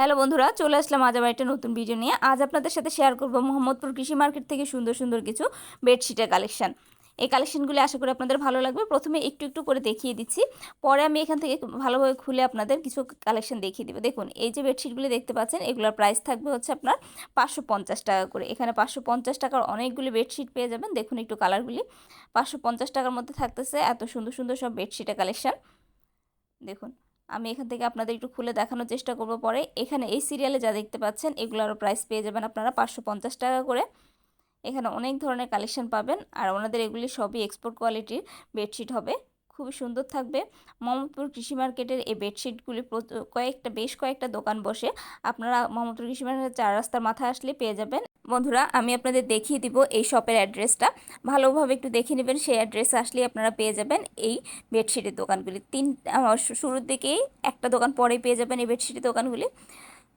Hello বন্ধুরা, চলে আসলাম আজ আবার একটা নতুন ভিডিও নিয়ে। আজ আপনাদের সাথে শেয়ার করব মোহাম্মদপুর কৃষি মার্কেট থেকে সুন্দর সুন্দর কিছু বেডশিটের কালেকশন এই কালেকশনগুলি আশা করি আপনাদের ভালো লাগবে। প্রথমে একটু একটু করে দেখিয়ে দিচ্ছি। পরে আমি এখান থেকে ভালোভাবে খুলে আপনাদের কিছু কালেকশন দেখিয়ে দেবো। দেখুন, এই যে বেডশিটগুলি দেখতে পাচ্ছেন, এগুলোর প্রাইস থাকবে হচ্ছে আপনার পাঁচশো পঞ্চাশ টাকা করে। এখানে পাঁচশো পঞ্চাশ টাকার অনেকগুলি বেডশিট পেয়ে যাবেন। দেখুন একটু কালারগুলি পাঁচশো পঞ্চাশ টাকার মধ্যে থাকতেছে এত সুন্দর সুন্দর সব বেডশিটের কালেকশন দেখুন আমি এখান থেকে আপনাদের একটু খুলে দেখানোর চেষ্টা করব পরে। এখানে এই সিরিয়ালে যা দেখতে পাচ্ছেন এগুলোরও প্রাইস পেয়ে যাবেন আপনারা পাঁচশো পঞ্চাশ টাকা করে। এখানে অনেক ধরনের কালেকশন পাবেন আর ওনাদের এগুলি সবই এক্সপোর্ট কোয়ালিটির বেডশিট হবে। খুবই সুন্দর থাকবে। মোহাম্মদপুর কৃষি মার্কেটের এই বেডশিটগুলি কয়েকটা, বেশ কয়েকটা দোকান বসে। আপনারা মোহাম্মদপুর কৃষি মার্কেটের চার রাস্তার মাথায় আসলে পেয়ে যাবেন। বন্ধুরা, আমি আপনাদের দেখিয়ে দিব এই শপের অ্যাড্রেসটা ভালোভাবে একটু দেখে নেবেন, সেই অ্যাড্রেসে আসলেই আপনারা পেয়ে যাবেন এই বেডশিটের দোকানগুলি। তিন শুরুর দিকেই একটা দোকান পরেই পেয়ে যাবেন এই বেডশিটের দোকানগুলি।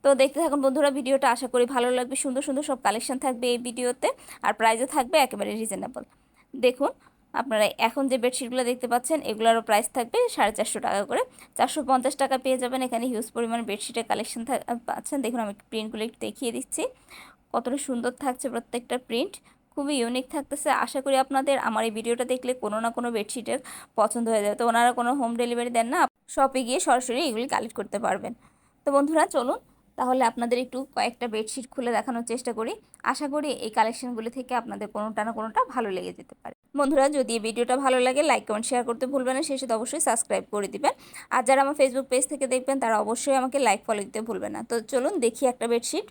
তো দেখতে থাকুন বন্ধুরা, ভিডিওটা আশা করি ভালো লাগবে। সুন্দর সুন্দর সব কালেকশন থাকবে এই ভিডিওতে, আর প্রাইসও থাকবে একেবারে রিজনেবল দেখুন, আপনারা এখন যে বেডশিটগুলো দেখতে পাচ্ছেন, এগুলোরও প্রাইস থাকবে সাড়ে চারশো টাকা করে। চারশো পঞ্চাশ টাকা পেয়ে যাবেন, এখানে হিউজ পরিমাণ বেডশিটের কালেকশন পাচ্ছেন। দেখুন, আমি প্রিন্টগুলো একটু দেখিয়ে দিচ্ছি। কতটা সুন্দর থাকছে প্রত্যেকটা প্রিন্ট খুবই ইউনিক থাকতেছে। আশা করি আপনাদের আমার এই ভিডিওটা দেখলে কোনো না কোনো বেডশিটের পছন্দ হয়ে যাবে। তো ওনারা কোনো হোম ডেলিভারি দেন না শপে গিয়ে সরাসরি এগুলি কালেক্ট করতে পারবেন। তো বন্ধুরা, চলুন তাহলে আপনাদের একটু কয়েকটা বেডশিট খুলে দেখানোর চেষ্টা করি। আশা করি এই কালেকশনগুলি থেকে আপনাদের কোনোটা না কোনোটা ভালো লেগে যেতে পারে। বন্ধুরা, যদি এই ভিডিওটা ভালো লাগে লাইক কমেন্ট শেয়ার করতে ভুলবেন না। সেই সাথে অবশ্যই সাবস্ক্রাইব করে দিবেন। আর যারা আমার ফেসবুক পেজ থেকে দেখবেন, তারা অবশ্যই আমাকে লাইক ফলো দিতে ভুলবেন না। তো চলুন দেখি একটা বেডশিট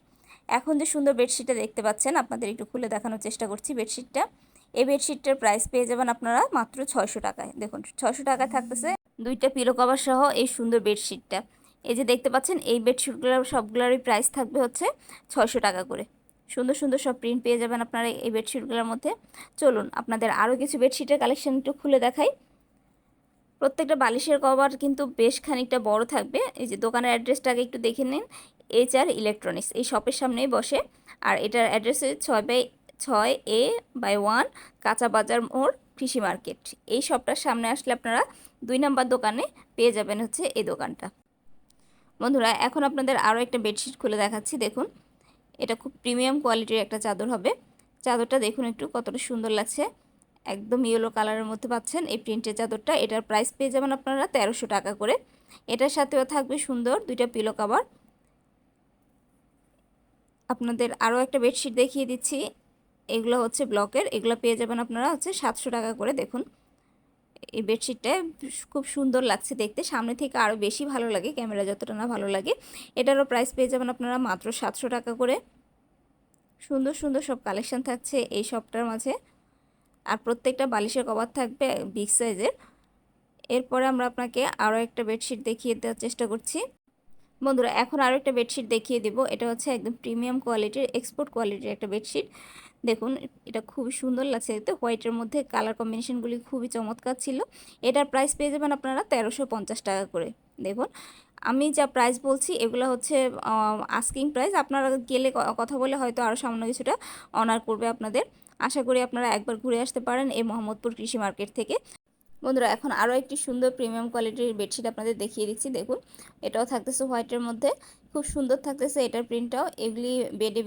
এখন যে সুন্দর বেডশিটটা দেখতে পাচ্ছেন, আপনাদের একটু খুলে দেখানোর চেষ্টা করছি বেডশিটটা। এই বেডশিটটার প্রাইস পেয়ে যাবেন আপনারা মাত্র ছয়শো টাকায়। দেখুন, ছয়শো টাকায় থাকতেছে দুইটা পিলো কভার সহ এই সুন্দর বেডশিটটা। এই যে দেখতে পাচ্ছেন, এই বেডশিটগুলোর সবগুলোরই প্রাইস থাকবে হচ্ছে ছয়শো টাকা করে। সুন্দর সুন্দর সব প্রিন্ট পেয়ে যাবেন আপনারা এই বেডশিটগুলোর মধ্যে। চলুন, আপনাদের আরও কিছু বেডশিটের কালেকশন একটু খুলে দেখাই। প্রত্যেকটা বালিশের কভার কিন্তু বেশ খানিকটা বড় থাকবে। এই যে দোকানের অ্যাড্রেসটা আগে একটু দেখে নিন। এইচ আর ইলেকট্রনিক্স এই শপের সামনেই বসে। আর এটার অ্যাড্রেস ছয় বাই, ছয় এ বাই ওয়ান কাঁচা বাজার মোড় কৃষি মার্কেট। এই শপটার সামনে আসলে আপনারা দুই নাম্বার দোকানে পেয়ে যাবেন হচ্ছে এই দোকানটা। বন্ধুরা, এখন আপনাদের আরও একটা বেডশিট খুলে দেখাচ্ছি, দেখুন। এটা খুব প্রিমিয়াম কোয়ালিটির একটা চাদর হবে। চাদরটা দেখুন একটু কতটা সুন্দর লাগছে। একদম ইয়েলো কালারের মধ্যে পাচ্ছেন। এই প্রিন্টের চাদরটা, এটার প্রাইস পেয়ে যাবেন আপনারা তেরোশো টাকা করে। এটার সাথেও থাকবে সুন্দর দুইটা পিলো কাভার আপনাদের আরও একটা বেডশিট দেখিয়ে দিচ্ছি। এগুলো হচ্ছে ব্লকের এগুলো পেয়ে যাবেন আপনারা হচ্ছে সাতশো টাকা করে। দেখুন, এই বেডশিটটা খুব সুন্দর লাগছে দেখতে। সামনে থেকে আরও বেশি ভালো লাগে, ক্যামেরা যতটা না ভালো লাগে। এটারও প্রাইস পেয়ে যাবেন আপনারা মাত্র সাতশো টাকা করে। সুন্দর সুন্দর সব কালেকশান থাকছে এই শপটার মাঝে। আর প্রত্যেকটা বালিশের কভার থাকবে বিগ সাইজের। এরপরে আমরা আপনাকে আরও একটা বেডশিট দেখিয়ে দেওয়ার চেষ্টা করছি। বন্ধুরা, এখন আরও একটা বেডশিট দেখিয়ে দেব। এটা হচ্ছে একদম প্রিমিয়াম কোয়ালিটির, এক্সপোর্ট কোয়ালিটির একটা বেডশিট। দেখুন, এটা খুবই সুন্দর লাগছে দেখতে। হোয়াইটের মধ্যে কালার কম্বিনেশনগুলি খুবই চমৎকার ছিল। এটার প্রাইস পেয়ে যাবেন আপনারা তেরোশো পঞ্চাশ টাকা করে। দেখুন, আমি যা প্রাইস বলছি, এগুলো হচ্ছে আস্কিং প্রাইস আপনারা গেলে কথা বলে হয়তো আরও সামান্য কিছুটা অনার করবে আপনাদের। আশা করি আপনারা একবার ঘুরে আসতে পারেন এই মোহাম্মদপুর কৃষি মার্কেট থেকে। বন্ধুরা, এখন আরও একটি সুন্দর প্রিমিয়াম কোয়ালিটির বেডশিট আপনাদের দেখিয়ে দিচ্ছি। দেখুন, এটাও থাকতেছে হোয়াইটের মধ্যে। খুব সুন্দর থাকতেছে এটার প্রিন্টটাও এগুলি বেডে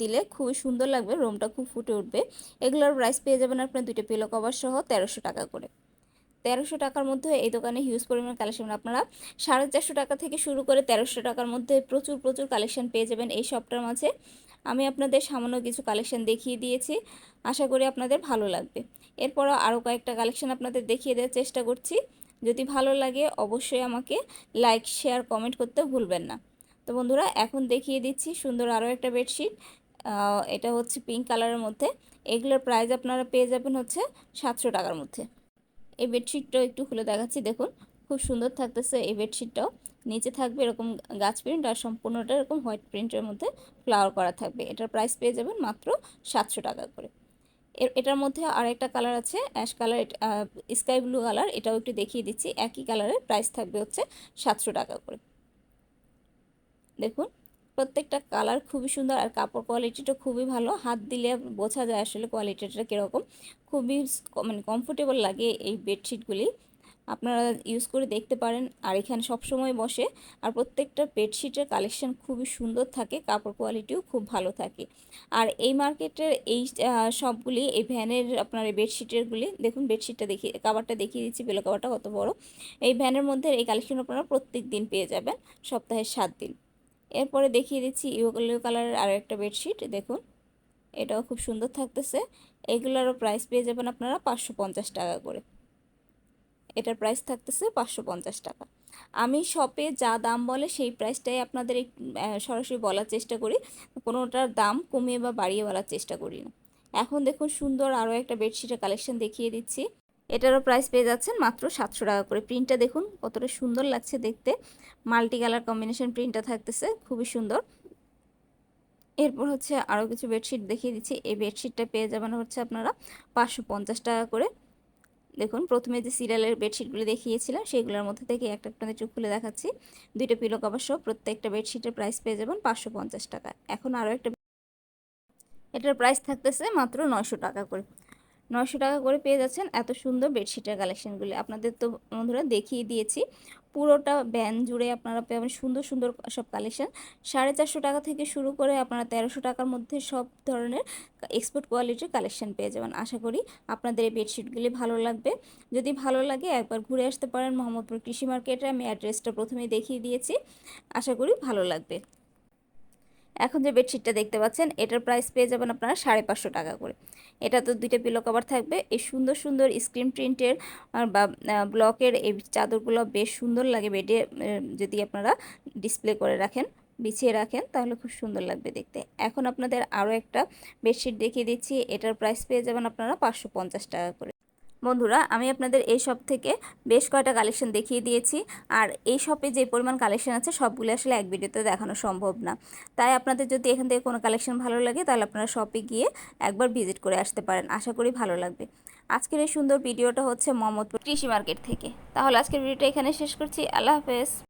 দিলে খুবই সুন্দর লাগবে রুমটা খুব ফুটে উঠবে। এগুলোর প্রাইস পেয়ে যাবেন আপনার দুইটা পিলো কভার সহ তেরোশো টাকা করে। তেরোশো টাকার মধ্যে এই দোকানে হিউজ পরিমাণ কালেকশন আপনারা সাড়ে চারশো টাকা থেকে শুরু করে তেরোশো টাকার মধ্যে প্রচুর প্রচুর কালেকশন পেয়ে যাবেন এই শপটার মাঝে। আমি আপনাদের সামান্য কিছু কালেকশন দেখিয়ে দিয়েছি, আশা করি আপনাদের ভালো লাগবে। এরপরও আরও কয়েকটা কালেকশন আপনাদের দেখিয়ে দেওয়ার চেষ্টা করছি। যদি ভালো লাগে অবশ্যই আমাকে লাইক শেয়ার কমেন্ট করতে ভুলবেন না। তো বন্ধুরা, এখন দেখিয়ে দিচ্ছি সুন্দর আরও একটা বেডশিট এটা হচ্ছে পিঙ্ক কালারের মধ্যে। এগুলোর প্রাইস আপনারা পেয়ে যাবেন হচ্ছে সাতশো টাকার মধ্যে। এই বেডশিটটাও একটু খুলে দেখাচ্ছি, দেখুন। খুব সুন্দর থাকতেছে এই বেডশিটটাও নিচে থাকবে এরকম গাছ প্রিন্ট আর সম্পূর্ণটা এরকম হোয়াইট প্রিন্টের মধ্যে ফ্লাওয়ার করা থাকবে। এটার প্রাইস পেয়ে যাবেন মাত্র সাতশো টাকা করে। এর, এটার মধ্যে আরেকটা কালার আছে ash colour sky blue colour এটাও একটু দেখিয়ে দিচ্ছি। একই কালারের প্রাইস থাকবে হচ্ছে সাতশো টাকা করে। দেখুন প্রত্যেকটা কালার খুবই সুন্দর আর কাপড় কোয়ালিটিটা খুবই ভালো। হাত দিলে বোঝা যায় আসলে কোয়ালিটিটা কীরকম। খুবই মানে কমফোর্টেবল লাগে এই বেডশিটগুলি আপনারা ইউজ করে দেখতে পারেন আর এখানে সবসময় বসে। আর প্রত্যেকটা বেডশিটের কালেকশন খুবই সুন্দর থাকে, কাপড় কোয়ালিটিও খুব ভালো থাকে। আর এই মার্কেটের এই সবগুলি, এই ভ্যানের আপনার এই বেডশিটেরগুলি দেখুন বেডশিটটা দেখিয়ে কাভারটা দেখিয়ে দিচ্ছি বেলো কাভারটা কত বড়। এই ভ্যানের মধ্যে এই কালেকশন আপনারা প্রত্যেক দিন পেয়ে যাবেন সপ্তাহের সাত দিন। এরপরে দেখিয়ে দিচ্ছি ইয়েলো কালারের আরও একটা বেডশিট, দেখুন। এটাও খুব সুন্দর থাকতেছে। এগুলোরও প্রাইস পেয়ে যাবেন আপনারা পাঁচশো পঞ্চাশ টাকা করে। এটার প্রাইস থাকতেছে পাঁচশো পঞ্চাশ টাকা। আমি শপে যা দাম বলে সেই প্রাইসটাই আপনাদের সরাসরি বলার চেষ্টা করি। কোনোটার দাম কমিয়ে বা বাড়িয়ে বলার চেষ্টা করি না। এখন দেখুন সুন্দর আরও একটা বেডশিটের কালেকশন দেখিয়ে দিচ্ছি। এটারও প্রাইস পেয়ে যাচ্ছেন মাত্র সাতশো টাকা করে। প্রিন্টটা দেখুন, কতটা সুন্দর লাগছে দেখতে। মাল্টি কালার কম্বিনেশন প্রিন্টটা থাকতেছে, খুবই সুন্দর। এরপর হচ্ছে আরও কিছু বেডশিট দেখিয়ে দিচ্ছি। এই বেডশিটটা পেয়ে যাবেন হচ্ছে আপনারা পাঁচশো পঞ্চাশ টাকা করে। দেখুন, প্রথমে যে সিরিয়ালের বেডশিটগুলো দেখিয়েছিলাম, সেগুলোর মধ্যে থেকে একটা আপনাদের চোখ খুলে দেখাচ্ছি। দুইটা পিলো কভার সহ প্রত্যেকটা বেডশিটের প্রাইস পেয়ে যাবেন পাঁচশো পঞ্চাশ টাকা। এখন আরও একটা এটার প্রাইস থাকতেছে মাত্র নয়শো টাকা করে। নয়শো টাকা করে পেয়ে যাচ্ছেন এত সুন্দর বেডশিটের কালেকশনগুলি। আপনাদের তো বন্ধুরা দেখিয়ে দিয়েছি। পুরোটা ব্যান জুড়ে আপনারা পাবেন সুন্দর সুন্দর সব কালেকশান। সাড়ে চারশো টাকা থেকে শুরু করে আপনারা তেরোশো টাকার মধ্যে সব ধরনের এক্সপোর্ট কোয়ালিটির কালেকশান পেয়ে যাবেন। আশা করি আপনাদের এই বেডশিটগুলি ভালো লাগবে। যদি ভালো লাগে একবার ঘুরে আসতে পারেন মোহাম্মদপুর কৃষি মার্কেটে। আমি অ্যাড্রেসটা প্রথমেই দেখিয়ে দিয়েছি। আশা করি ভালো লাগবে। এখন যে বেডশিটটা দেখতে পাচ্ছেন, এটার প্রাইস পেয়ে যাবেন আপনারা সাড়ে পাঁচশো টাকা করে। এটা তো দুইটা পিলো কভার থাকবে। এই সুন্দর সুন্দর স্ক্রিন প্রিন্টের বা ব্লকের এই চাদরগুলো বেশ সুন্দর লাগে বেডে যদি আপনারা ডিসপ্লে করে রাখেন, বিছিয়ে রাখেন, তাহলে খুব সুন্দর লাগবে দেখতে। এখন আপনাদের আরও একটা বেডশিট দেখিয়ে দিচ্ছি। এটার প্রাইস পেয়ে যাবেন আপনারা পাঁচশো পঞ্চাশ টাকা করে। বন্ধুরা, আমি আপনাদের এই শপ থেকে বেশ কয়টা কালেকশন দেখিয়ে দিয়েছি। আর এই শপে যে পরিমাণ কালেকশন আছে, সবগুলো আসলে এক ভিডিওতে দেখানো সম্ভব না। তাই আপনাদের যদি এখান থেকে কোনো কালেকশন ভালো লাগে, তাহলে আপনারা শপে গিয়ে একবার ভিজিট করে আসতে পারেন। আশা করি ভালো লাগবে। আজকের এই সুন্দর ভিডিওটা হচ্ছে মোহাম্মদপুর কৃষি মার্কেট থেকে। তাহলে আজকের ভিডিওটা এখানে শেষ করছি। আল্লাহ হাফেজ।